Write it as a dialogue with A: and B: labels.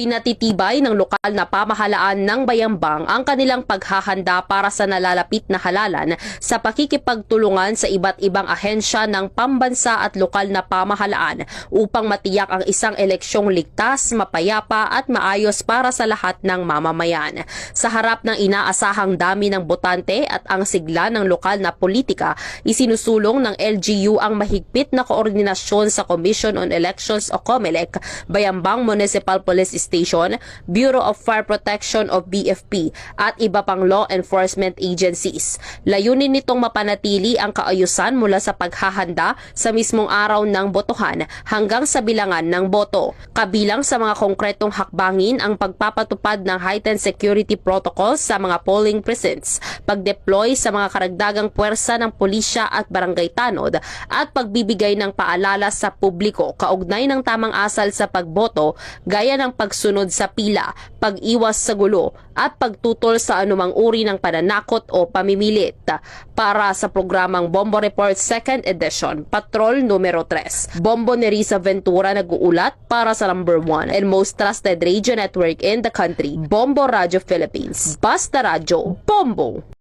A: Pinatitibay ng lokal na pamahalaan ng Bayambang ang kanilang paghahanda para sa nalalapit na halalan sa pakikipagtulungan sa iba't ibang ahensya ng pambansa at lokal na pamahalaan upang matiyak ang isang eleksyong ligtas, mapayapa at maayos para sa lahat ng mamamayan. Sa harap ng inaasahang dami ng botante at ang sigla ng lokal na politika, isinusulong ng LGU ang mahigpit na koordinasyon sa Commission on Elections o COMELEC, Bayambang Municipal Police Station, Bureau of Fire Protection of BFP at iba pang law enforcement agencies. Layunin nitong mapanatili ang kaayusan mula sa paghahanda sa mismong araw ng botohan hanggang sa bilangan ng boto. Kabilang sa mga konkretong hakbangin ang pagpapatupad ng heightened security protocols sa mga polling precincts, pag-deploy sa mga karagdagang puwersa ng pulisya at barangay tanod at pagbibigay ng paalala sa publiko kaugnay ng tamang asal sa pagboto gaya ng pagsunod sa pila, pag-iwas sa gulo at pagtutol sa anumang uri ng pananakot o pamimilit. Para sa programang Bombo Report 2nd Edition, Patrol numero 3. Bombo ni Ventura nag-uulat para sa number 1 and most trusted radio network in the country, Bombo Radio Philippines. Basta Radio, Bombo!